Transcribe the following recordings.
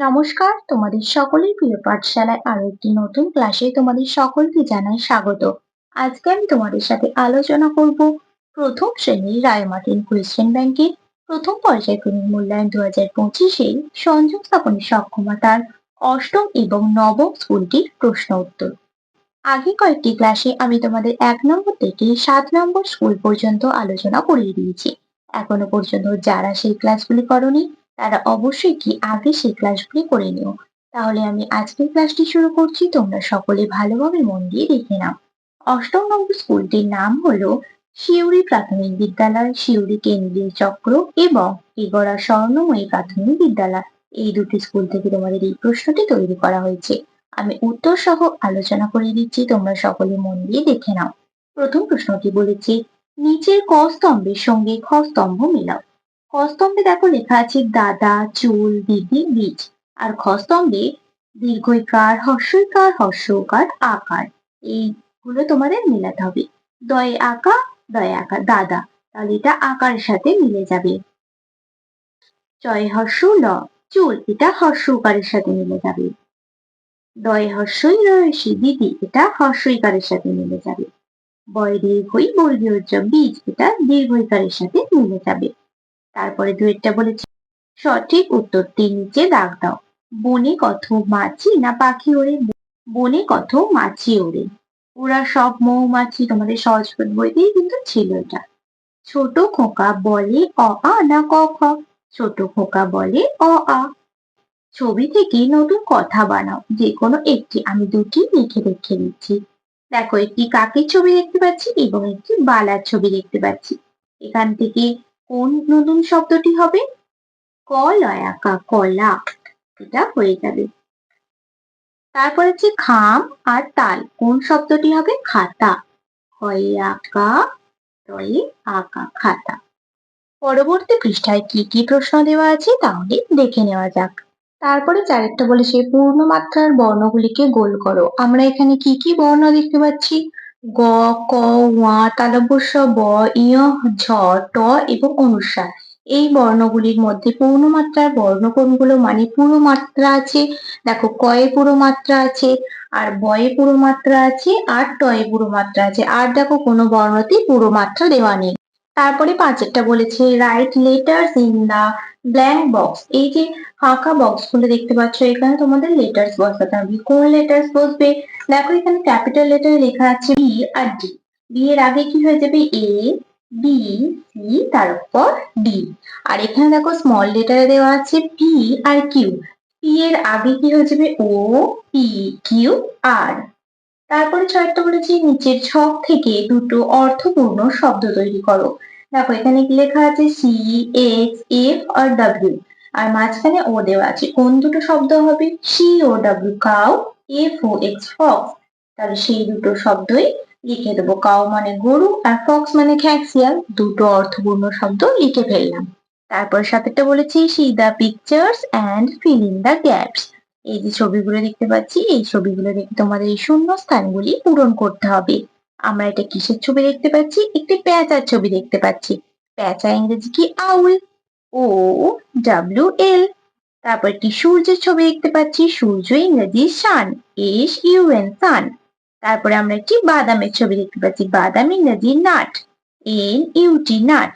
নমস্কার, তোমাদের সকলের প্রিয় পাঠশালায় আরও একটি নতুন ক্লাসে তোমাদের সকলকে জানাই স্বাগত। আজকে আমি তোমাদের সাথে আলোচনা করব প্রথম শ্রেণির রায়মার্টিন কোয়েশ্চেন ব্যাংকের প্রথম পর্যায়ক্রমিক মূল্যায়ন দু হাজার পঁচিশে সংযোগ স্থাপনের সক্ষমতার অষ্টম এবং নবম স্কুলটির প্রশ্ন উত্তর। আগে কয়েকটি ক্লাসে আমি তোমাদের এক নম্বর থেকে সাত নম্বর স্কুল পর্যন্ত আলোচনা করিয়ে দিয়েছি। এখনও পর্যন্ত যারা সেই ক্লাসগুলি করনি তারা অবশ্যই কি আগে সেই ক্লাসগুলি করে নিও। তাহলে আমি আজকের ক্লাসটি শুরু করছি, তোমরা সকলে ভালোভাবে মন দিয়ে দেখে নাও। অষ্টম নম্বর স্কুলটির নাম হলো শিউরি প্রাথমিক বিদ্যালয়, শিউরি কেন্দ্রীয় চক্র এবং এগড়া স্বর্ণময়ী প্রাথমিক বিদ্যালয়। এই দুটি স্কুল থেকে তোমাদের এই প্রশ্নটি তৈরি করা হয়েছে। আমি উত্তর সহ আলোচনা করে দিচ্ছি, তোমরা সকলে মন দিয়ে দেখে নাও। প্রথম প্রশ্নটি বলেছে, নিচের ক স্তম্ভের সঙ্গে খ স্তম্ভ মেলাও। ক স্তম্ভে দেখো লেখা আছে দাদা, চুল, দিদি বীজ আর খ স্তম্ভে দীর্ঘইকার হর্ষইকার হর্ষকার আকার। এইগুলো তোমাদের মেলাতে হবে। দয়ে আঁকা দয়ে আঁকা দাদা, তাহলে এটা আকারের সাথে মিলে যাবে। জয় হর্ষ ল, চুল, এটা হর্ষকারের সাথে মিলে যাবে। দয় হর্ষই রয়সী দিদি, এটা হর্ষইকারের সাথে মিলে যাবে। বয় দীর্ঘই বর্গীয় বীজ, এটা দীর্ঘইকারের সাথে মিলে যাবে। তারপরে দুয়েরটা বলেছে। সঠিক উত্তরটি নিচে দাগ দাও। বনে কত মাছি না পাখি ওড়ে? বনে কত মাছি ওড়ে? ওরা সব মৌমাছি, তোমাদের সহজ বইতেই কিন্তু ছিল এটা। ছোট খোকা বলে অ, আ, না, ক, খ। ছোট খোকা বলে অ, আ। ছবি থেকে নতুন কথা বানাও। যে কোনো একটি, আমি দুটি লিখে রেখে নিচ্ছি। দেখো, একটি কাকের ছবি দেখতে পাচ্ছি এবং একটি বালার ছবি দেখতে পাচ্ছি। এখান থেকে কোন নতুন শব্দটি হবে? কলয়াকা, কলা। এটা হয়ে যাবে। তারপর হচ্ছে খাম আর তাল। কোন শব্দটি হবে? খাতা। হয়ে আঁকা তয়ে আঁকা খাতা। পরবর্তী পৃষ্ঠায় কি কি প্রশ্ন দেওয়া আছে তাহলে দেখে নেওয়া যাক। তারপরে চারেরটা বলেছে পূর্ণমাত্রার বর্ণগুলিকে গোল করো। আমরা এখানে কি কি বর্ণ দেখতে পাচ্ছি? গ, ক ওয়া তালব্য ব ইয় ঝ, ট এবং অনুসার এই বর্ণগুলির মধ্যে পূর্ণমাত্রার বর্ণ কোনগুলো মানে পুরো মাত্রা আছে। দেখো, কয়ে পুরো মাত্রা আছে, আর বয়ে পুরো মাত্রা আছে, আর টয়ে পুরো মাত্রা আছে। আর দেখো, কোনো বর্ণতে পুরো মাত্রা দেওয়া নেই। তারপরে পাঁচেরটা বলেছে write letters in the blank box এই যে ফাঁকা বক্সগুলো দেখতে পাচ্ছ, এখানে তোমাদের লেটার্স বসাতে হবে। কোন লেটার্স বসবে? দেখো এখানে ক্যাপিটাল লেটারে লেখা আছে বি আর ডি বি এর আগে কি হয়ে যাবে? এ বি সি তারপর ডি আর এখানে দেখো স্মল লেটারে দেওয়া আছে পি আর কিউ পি এর আগে কি হয়ে যাবে? ও পি কিউ আর তারপরে বলেছি নিচের ছক থেকে দুটো অর্থপূর্ণ শব্দ তৈরি করো। দেখো, এখানে কি লেখা আছে? সি এক্স এফ আর ডাব্লিউ আর মাঝখানে ও দেওয়া আছে। কোন দুটো শব্দ হবে? C O W cow F O X fox তাহলে সেই দুটো শব্দই লিখে দেবো। কাউ মানে গরু আর ফক্স মানে খ্যাক্সিয়াল দুটো অর্থপূর্ণ শব্দ লিখে ফেললাম। তারপর সাথেটা বলেছি see the pictures and fill in the gaps এই যে ছবিগুলো দেখতে পাচ্ছি, এই ছবিগুলো দেখে তোমাদের এই শূন্য স্থানগুলি পূরণ করতে হবে। আমরা এটা কিসের ছবি দেখতে পাচ্ছি? একটি প্যাঁচার ছবি দেখতে পাচ্ছি। প্যাঁচা ইংরেজি কি? আউল। O, W L. তারপর একটি সূর্যের ছবি দেখতে পাচ্ছি। সূর্য ইংরেজি sun S U N, sun. তারপরে আমরা একটি বাদামের ছবি দেখতে পাচ্ছি। বাদাম ইংরেজি নাট, এন ইউটি নাট।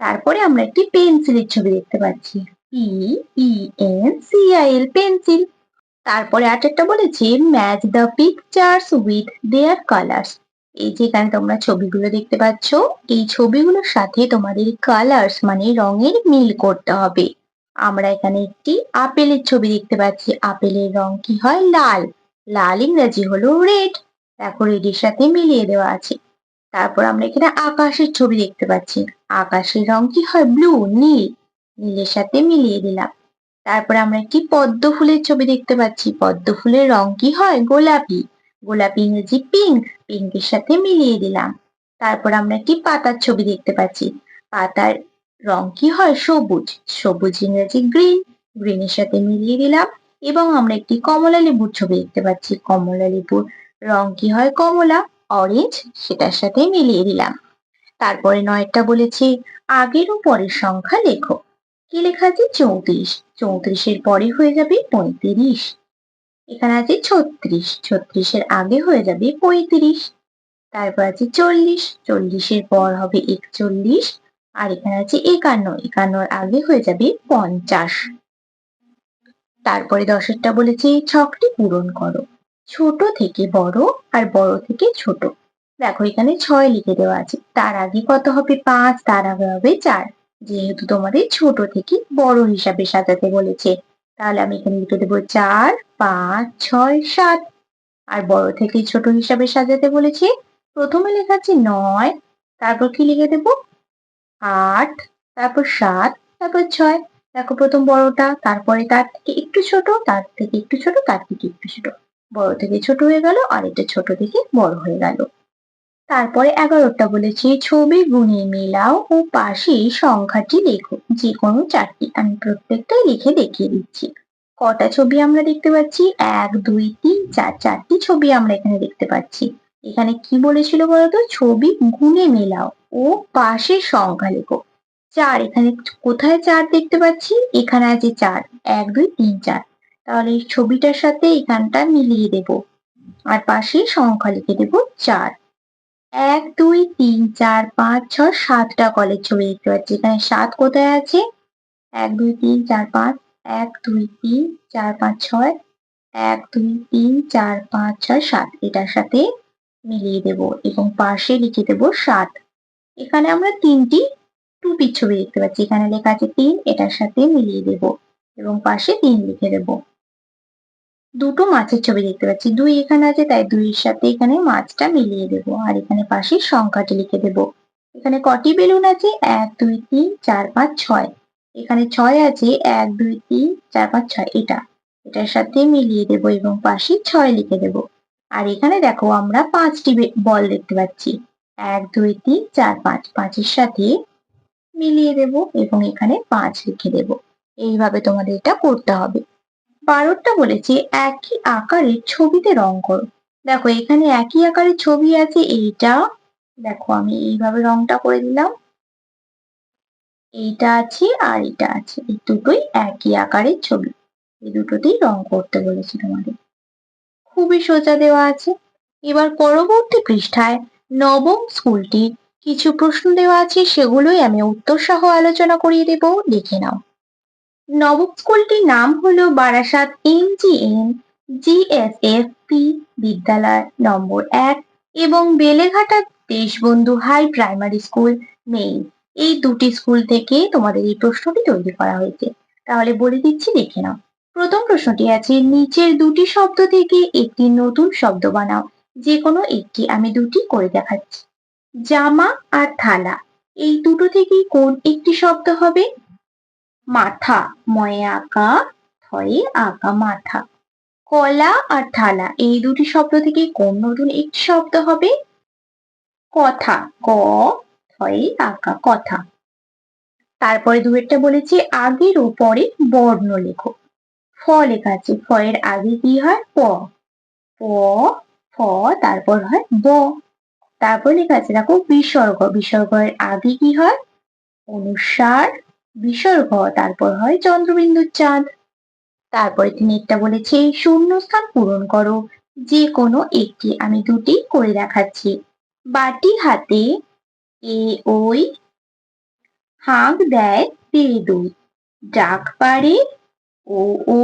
তারপরে আমরা একটি পেন্সিলের ছবি দেখতে পাচ্ছি। P E N C I L, pencil. তারপরে আরেকটা বলেছি match the pictures with their colours এই যে এখানে তোমরা ছবিগুলো দেখতে পাচ্ছ, এই ছবিগুলোর সাথে তোমাদের কালার্স মানে রঙের মিল করতে হবে। আমরা এখানে একটি আপেলের ছবি দেখতে পাচ্ছি, আপেলের রং কি হয়? লাল। লাল ইংরাজি হলো রেড দেখো রেডের সাথে মিলিয়ে দেওয়া আছে। তারপর আমরা এখানে আকাশের ছবি দেখতে পাচ্ছি। আকাশের রং কি হয়? ব্লু নীল। নীলের সাথে মিলিয়ে দিলাম। তারপরে আমরা একটি পদ্ম ফুলের ছবি দেখতে পাচ্ছি। পদ্ম ফুলের রং কি হয়? গোলাপি। গোলাপি ইংরেজি পিঙ্ক পিঙ্কের সাথে মিলিয়ে দিলাম। তারপর আমরা একটি পাতার ছবি দেখতে পাচ্ছি। পাতার রং কি হয়? সবুজ। সবুজ ইংরেজি গ্রিন গ্রিনের সাথে মিলিয়ে দিলাম এবং আমরা একটি কমলা লেবুর ছবি দেখতে পাচ্ছি। কমলা লেবুর রং কি হয়? কমলা অরেঞ্জ সেটার সাথে মিলিয়ে দিলাম। তারপরে নয়টা বলেছি, আগের ও পরের সংখ্যা লেখো। কি লেখা আছে? চৌত্রিশ। চৌত্রিশের পরে হয়ে যাবে পঁয়ত্রিশ। এখানে আছে ছত্রিশ। ছত্রিশের আগে হয়ে যাবে পঁয়ত্রিশ। তারপর আছে চল্লিশ। চল্লিশের পর হবে একচল্লিশ। আর এখানে আছে একান্ন। একান্নর আগে হয়ে যাবে পঞ্চাশ। তারপরে দশেরটা বলেছে, ছকটি পূরণ করো। ছোট থেকে বড় আর বড় থেকে ছোট। দেখো এখানে ছয় লিখে দেওয়া আছে। তার আগে কত হবে? পাঁচ। তার আগে হবে চার। যেহেতু তোমাদের ছোট থেকে বড় হিসাবে সাজাতে বলেছে। তাহলে আমি এখানে লিখে দেবো চার, পাঁচ, ছয়, সাত। আর বড় থেকে ছোট হিসাবে সাজাতে বলেছে, প্রথমে লেখা আছে নয়, তারপর কি লিখে দেবো? আট, তারপর সাত, তারপর ছয়। দেখো প্রথম বড়টা, তারপরে তার থেকে একটু ছোট, তার থেকে একটু ছোট, তার থেকে একটু ছোট। বড় থেকে ছোট হয়ে গেল, আর এটা ছোট থেকে বড় হয়ে গেল। তারপরে এগারোটা বলেছি, ছবি গুণে মেলাও ও পাশে সংখ্যাটি লেখো। যে কোনো চারটি আমি প্রত্যেকটাই লিখে দেখিয়ে দিচ্ছি। কটা ছবি আমরা দেখতে পাচ্ছি? এক, দুই, তিন, চার, চারটি ছবি আমরা এখানে দেখতে পাচ্ছি। এখানে কি বলেছিল বলতো? ছবি গুণে মেলাও ও পাশে সংখ্যা লেখো। চার, এখানে কোথায় চার দেখতে পাচ্ছি? এখানে আছে চার, এক, দুই, তিন, চার। তাহলে এই ছবিটার সাথে এখানটা মিলিয়ে দেব। আর পাশে সংখ্যা লিখে দেব চার। এক, দুই, তিন, চার, পাঁচ, ছয়, সাতটা কলের ছবি দেখতে পাচ্ছি। এখানে সাত কোথায় আছে? এক, দুই, তিন, চার, পাঁচ, এক, দুই, তিন, চার, পাঁচ, ছয়, এক, দুই, তিন, চার, পাঁচ, ছয়, সাত। এটার সাথে মিলিয়ে দেব এবং পাশে লিখে দেব সাত। এখানে আমরা তিনটি টুপির ছবি দেখতে পাচ্ছি। এখানে লেখা আছে তিন, এটার সাথে মিলিয়ে দেব এবং পাশে তিন লিখে দেব। দুটো মাছের ছবি দেখতে পাচ্ছি। দুই এখানে আছে, তাই দুইয়ের সাথে এখানে মাছটা মিলিয়ে দেব। আর এখানে পাশে সংখ্যাটি লিখে দেব। এখানে কটি বেলুন আছে? এক, দুই, তিন, চার, পাঁচ, ছয়। এখানে ছয় আছে, এক, দুই, তিন, চার, পাঁচ, ছয়। এটা, এটার সাথে মিলিয়ে দেব এবং পাশে ছয় লিখে দেব। আর এখানে দেখো, আমরা পাঁচটি বল দেখতে পাচ্ছি। এক, দুই, তিন, চার, পাঁচ। পাঁচের সাথে মিলিয়ে দেব এবং এখানে পাঁচ লিখে দেব। এইভাবে তোমাদের এটা করতে হবে। বারোটা বলেছে, একই আকারের ছবিতে রং করো। দেখো, এখানে একই আকারের ছবি আছে, এইটা। দেখো, আমি এইভাবে রংটা করে দিলাম। এইটা আছে আর এটা আছে, এই দুটোই একই আকারের ছবি। এই দুটোতেই রং করতে বলেছি তোমাদের। খুবই সোজা দেওয়া আছে। এবার পরবর্তী পৃষ্ঠায় নবম স্কুলটির কিছু প্রশ্ন দেওয়া আছে, সেগুলোই আমি উত্তর সহ আলোচনা করিয়ে দেব। দেখে নাও। নবম স্কুলটির নাম হলো Barasat M G M GSF P বিদ্যালয় নম্বর এক এবং Beleghata Deshbandhu high primary school main. এই দুটি স্কুল থেকে তোমাদের এই প্রশ্নটি তৈরি করা হয়েছে। তাহলে বলে দিচ্ছি, দেখে নাও। প্রথম প্রশ্নটি আছে, নিচের দুটি শব্দ থেকে একটি নতুন শব্দ বানাও। যে কোনো একটি আমি দুটি করে দেখাচ্ছি। জামা আর থালা, এই দুটো থেকেই কোন একটি শব্দ হবে? মাথা, ময়ে আঁকা, থয়ে আঁকা মাথা। কলা আর থালা, এই দুটি শব্দ থেকে কোন নতুন একটি শব্দ হবে? কথা, ক, থয়ে আঁকা কথা। তারপরে দুয়েরটা বলেছি, আগের ও পরে বর্ণ লেখো। ফ লেখা আছে ফ এর আগে কি হয়? প। প, ফ, তারপর হয় ব। তারপর লেখা আছে, দেখো, বিসর্গ। বিসর্গের আগে কি হয়? অনুসার বিসর্গ, তারপর হয় চন্দ্রবিন্দুর চাঁদ। তারপরে তিনি একটা বলেছে, শূন্যস্থান পূরণ করো। যে কোনো একটি আমি দুটি করে দেখাচ্ছি। বাটি হাতে এ ওই হাঁক দেয় তে দুই ডাক পারে ও ও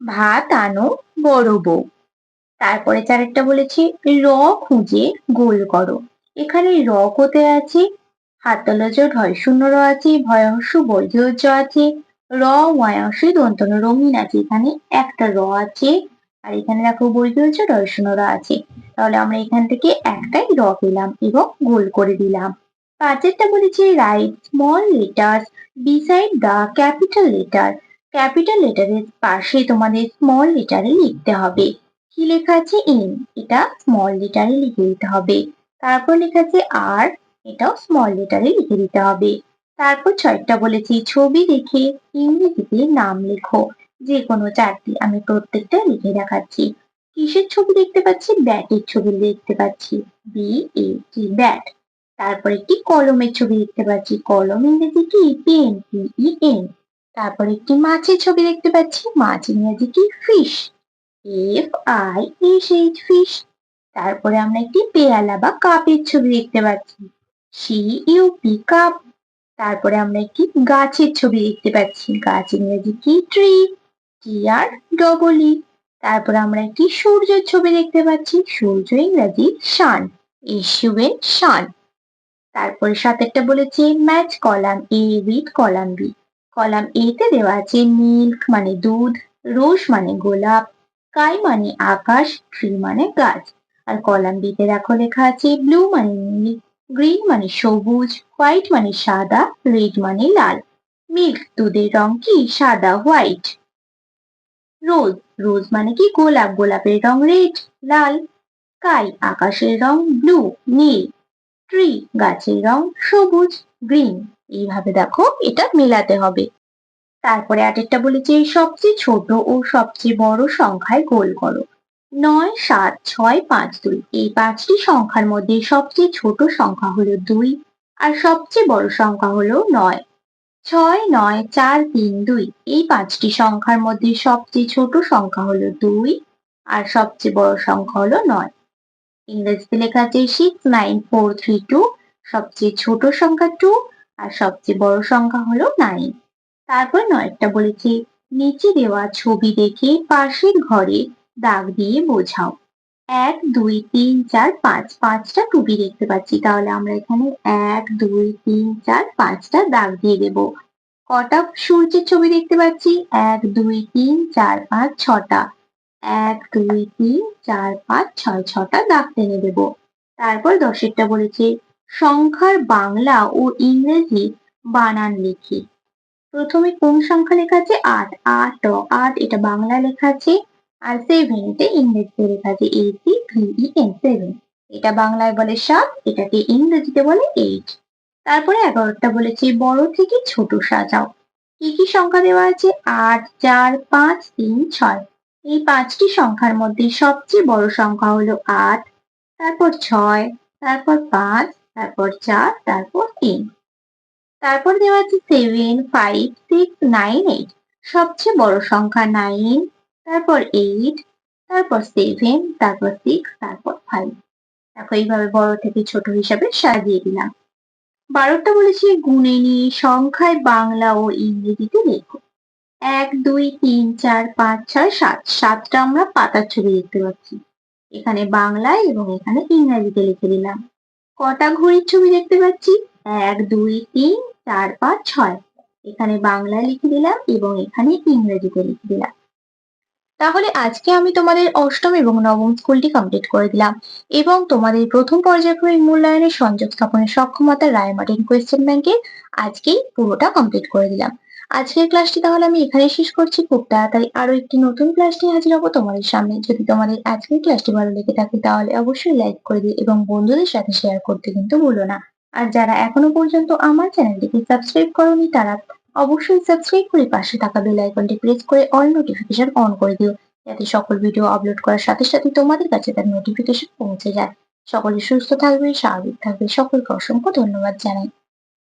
ভাত আনো বড় বউ। তারপরে চারেরটা বলেছি, র খুঁজে গোল করো। এখানে র কোথায় আছে? হাতলজ ঢয় শূন্য র আছে, ভয়ংশু বৈধর্য আছে। র ওয়াংশু দন্তন রঙিন আছে, এখানে একটা র আছে। আর এখানে দেখো বৈধর্য ঢয় শূন্য র আছে। তাহলে আমরা এখান থেকে একটাই র পেলাম এবং গোল করে দিলাম। পাঁচেরটা বলেছি write small letters beside the capital letter capital লেটারের পাশে তোমাদের স্মল লেটারে লিখতে হবে। কি লেখা আছে? ইন এটা স্মল লেটারে লিখে দিতে হবে। তারপর লেখা আছে আর এটাও স্মল লেটারে লিখে দিতে হবে। তারপর ছয়টা বলেছি, ছবি দেখে ইংরেজিতে নাম লেখো। যে কোনো চারটি আমি প্রত্যেকটা লিখে দেখাচ্ছি। কিসের ছবি দেখতে পাচ্ছি? ব্যাটের ছবি দেখতে পাচ্ছি। বি এ টি ব্যাট তারপর একটি কলমের ছবি দেখতে পাচ্ছি। কলম ইংরেজি কি? পেন পি এন তারপর একটি মাছের ছবি দেখতে পাচ্ছি। মাছ ইংরেজি কি? Fish F I S H fish তারপরে আমরা একটি পেয়ালা বা কাপের ছবি দেখতে পাচ্ছি। সি ইউ পি কাপ তারপরে আমরা একটি গাছের ছবি দেখতে পাচ্ছি। গাছ ইংরেজি কি? ট্রি, টি আর ডবল। ই তারপর আমরা একটি সূর্যের ছবি দেখতে পাচ্ছি। সূর্য ইংরেজি sun S U N sun তারপরে সাতেরটা বলেছে match column A with column B. Column A তে দেওয়া আছে মিল্ক মানে দুধ, রোজ মানে গোলাপ স্কাই মানে আকাশ, ট্রি মানে গাছ। আর কলাম বি তে দেখো লেখা আছে ব্লু মানে নীল। গ্রিন মানে সবুজ হোয়াইট মানে সাদা রেড মানে লাল। মিল্ক দুধের রং কি? সাদা হোয়াইট রোজ রোজ মানে কি? গোলাপ, গোলাপের রং রেড লাল। স্কাই আকাশের রং ব্লু নীল। ট্রি গাছের রং সবুজ গ্রিন এইভাবে দেখো, এটা মেলাতে হবে। তারপরে আটেরটা বলেছে, সবচেয়ে ছোট ও সবচেয়ে বড় সংখ্যায় গোল করো। নয়, সাত, ছয়, পাঁচ, দুই। এই পাঁচটি সংখ্যার মধ্যে সবচেয়ে ছোট সংখ্যা হলো দুই আর সবচেয়ে বড় সংখ্যা হলো নয়। ছয়, নয়, চার, তিন, দুই। এই পাঁচটি সংখ্যার মধ্যে সবচেয়ে ছোট সংখ্যা হলো দুই আর সবচেয়ে বড় সংখ্যা হলো নয়। ইংরেজিতে লেখা আছে six nine four three two সবচেয়ে ছোট সংখ্যা টু আর সবচেয়ে বড় সংখ্যা হলো নাইন তারপর নয়টা বলেছে, নিচে দেওয়া ছবি দেখে পাশের ঘরে দাগ দিয়ে বোঝাও। এক, দুই, তিন, চার, পাঁচ। পাঁচটা টুপি দেখতে পাচ্ছি। তাহলে আমরা এখানে এক, দুই, তিন, চার, পাঁচটা দাগ দিয়ে দেব। কটা সূর্যের ছবি দেখতে পাচ্ছি? এক, দুই, তিন, চার, পাঁচ, ছটা। এক, দুই, তিন, চার, পাঁচ, ছয়, ছটা দাগ টেনে দেব। তারপর দশেরটা বলেছে, সংখ্যার বাংলা ও ইংরেজি বানান লিখি। প্রথমে কোন সংখ্যা লেখা আছে? আট। আট আট, এটা বাংলা লেখা আছে। আর সেভেন এটা ইংরেজিতে লেখা আছে A C V N seven এটা বাংলায় বলে সাত, এটাকে ইংরেজিতে বলে এইট তারপরে এগারোটা বলেছে বড় থেকে ছোট সাজাও। কি কি সংখ্যা দেওয়া আছে? আট, চার, পাঁচ, তিন, ছয়। এই পাঁচটি সংখ্যার মধ্যে সবচেয়ে বড় সংখ্যা হলো আট, তারপর ছয়, তারপর পাঁচ, তারপর চার, তারপর তিন। তারপর দেওয়া আছে seven five six nine eight সবচেয়ে বড় সংখ্যা নাইন তারপর এইট তারপর সেভেন তারপর সিক্স তারপর ফাইভ দেখো এইভাবে বড় থেকে ছোট হিসাবে সাজিয়ে দিলাম। বারোটা বলেছি গুণে নিয়ে সংখ্যায় বাংলা ও ইংরেজিতে লেখো। এক, দুই, তিন, চার, পাঁচ, ছয়, সাত। সাতটা আমরা পাতার ছবি দেখতে পাচ্ছি। এখানে বাংলায় এবং এখানে ইংরেজিতে লিখে দিলাম। কটা ঘড়ির ছবি দেখতে পাচ্ছি? এক, দুই, তিন, চার, পাঁচ, ছয়। এখানে বাংলায় লিখে দিলাম এবং এখানে ইংরেজিতে লিখে দিলাম। তাহলে আজকে আমি তোমাদের অষ্টম এবং নবম স্কুলটি কমপ্লিট করে দিলাম এবং তোমাদের প্রথম পর্যায়ক্রমিক মূল্যায়নের সংযোগ স্থাপনের সক্ষমতা রায় মার্টিন কোয়েশ্চেন ব্যাংকের আজকেই পুরোটা কমপ্লিট করে দিলাম। আজকের ক্লাসটি তাহলে আমি এখানে শেষ করছি। খুব তাড়াতাড়ি আরও একটি নতুন ক্লাস নিয়ে হাজির হব তোমাদের সামনে। যদি তোমাদের আজকের ক্লাসটি ভালো লেগে থাকে তাহলে অবশ্যই লাইক করে দিও এবং বন্ধুদের সাথে শেয়ার করতে কিন্তু ভুলো না। আর যারা এখনও পর্যন্ত আমার চ্যানেলটিকে সাবস্ক্রাইব করোনি তারা অবশ্যই সাবস্ক্রাইব করে পাশে থাকা বেল আইকনটি প্রেস করে অল নোটিফিকেশন অন করে দিও, যাতে সকল ভিডিও আপলোড করার সাথে সাথে তোমাদের কাছে তার নোটিফিকেশন পৌঁছে যায়। সকলে সুস্থ থাকবে স্বাভাবিক থাকবে সকলকে অসংখ্য ধন্যবাদ জানাই।